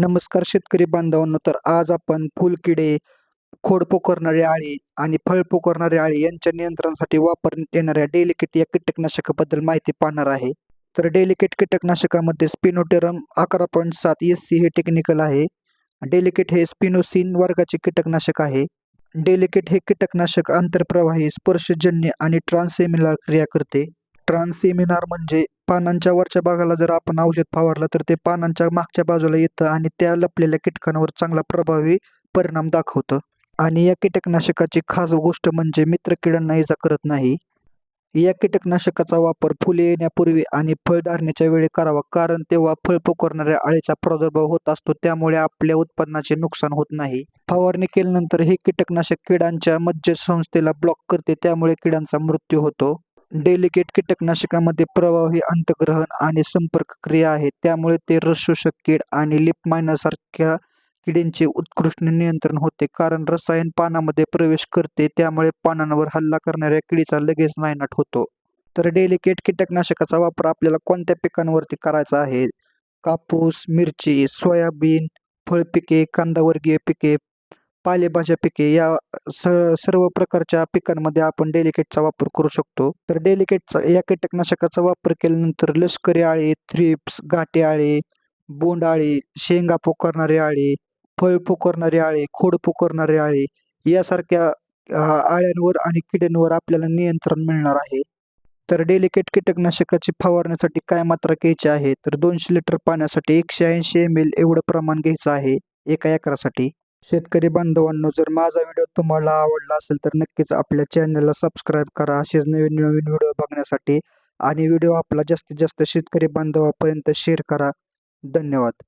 नमस्कार शेतकरी बांधवांनो तर आज आपण फुलकिडे खोड पोखरणारे आळी आणि फळ पोखरणारे आळी यांच्या नियंत्रणासाठी वापरण्यात येणाऱ्या डेलिकेट या कीटकनाशकाबद्दल माहिती पाहणार आहे. तर डेलिकेट कीटकनाशकामध्ये स्पिनोटेरम अकरा पॉईंट सात एस सी हे टेक्निकल आहे. डेलिकेट हे स्पिनोसिन वर्गाचे कीटकनाशक आहे. डेलिकेट हे कीटकनाशक आंतरप्रवाही स्पर्शजन्य आणि ट्रान्सेमिनार क्रिया करते. ट्रान्सेमिनार म्हणजे पानांच्या वरच्या भागाला जर आपण औषध फवारलं तर ते पानांच्या मागच्या बाजूला येतं आणि त्या लपलेल्या कीटकांवर चांगला प्रभावी परिणाम दाखवतं. आणि या कीटकनाशकाची खास गोष्ट म्हणजे मित्र किडांना इजा करत नाही. या कीटकनाशकाचा वापर फुले येण्यापूर्वी आणि फळ धारण्याच्या वेळी करावा कारण तेव्हा फळ पोखरणाऱ्या अळीचा प्रादुर्भाव होत असतो त्यामुळे आपल्या उत्पन्नाचे नुकसान होत नाही. फवारणी केल्यानंतर हे कीटकनाशक किडांच्या मज्जसंस्थेला ब्लॉक करते त्यामुळे किडांचा मृत्यू होतो. डेलिकेट कीटकनाशकामध्ये प्रभावी अंतग्रहण आणि संपर्क क्रिया आहे. त्यामुळे ते रस शोषक कीड आणि लिपमायनासारख्या किडींचे उत्कृष्ट नियंत्रण होते. कारण रसायन पानामध्ये प्रवेश करते त्यामुळे पानांवर हल्ला करणाऱ्या किडीचा लगेच नायनाट होतो. तर डेलिकेट कीटकनाशकाचा वापर आपल्याला कोणत्या पिकांवरती करायचा आहे? कापूस मिरची सोयाबीन फळपिके कांदावर्गीय पिके पालेभाज्या पिके या स सर्व प्रकारच्या पिकांमध्ये आपण डेलिकेटचा वापर करू शकतो. तर डेलिकेटचा या कीटकनाशकाचा वापर केल्यानंतर लष्करी आळी थ्रिप्स घाटे आळी बोंडआळी शेंगा पोकारणारे आळी फळ पोखरणारी आळी खोड पोखरणारी आळी यासारख्या आळ्यांवर आणि किड्यांवर आपल्याला नियंत्रण मिळणार आहे. तर डेलिकेट कीटकनाशकाची फवारण्यासाठी काय मात्रा घ्यायची आहे? तर दोनशे लिटर पाण्यासाठी एकशे ऐंशी एम एल एवढं प्रमाण घ्यायचं आहे एका एकरासाठी. शेतकरी बांधवांनो जर माझा व्हिडिओ तुम्हाला आवडला असेल तर नक्कीच आपल्या चॅनलला सबस्क्राईब करा. असेच नवीन नवीन व्हिडिओ बघण्यासाठी आणि व्हिडिओ आपला जास्तीत जास्त शेतकरी बांधवापर्यंत शेअर करा. धन्यवाद.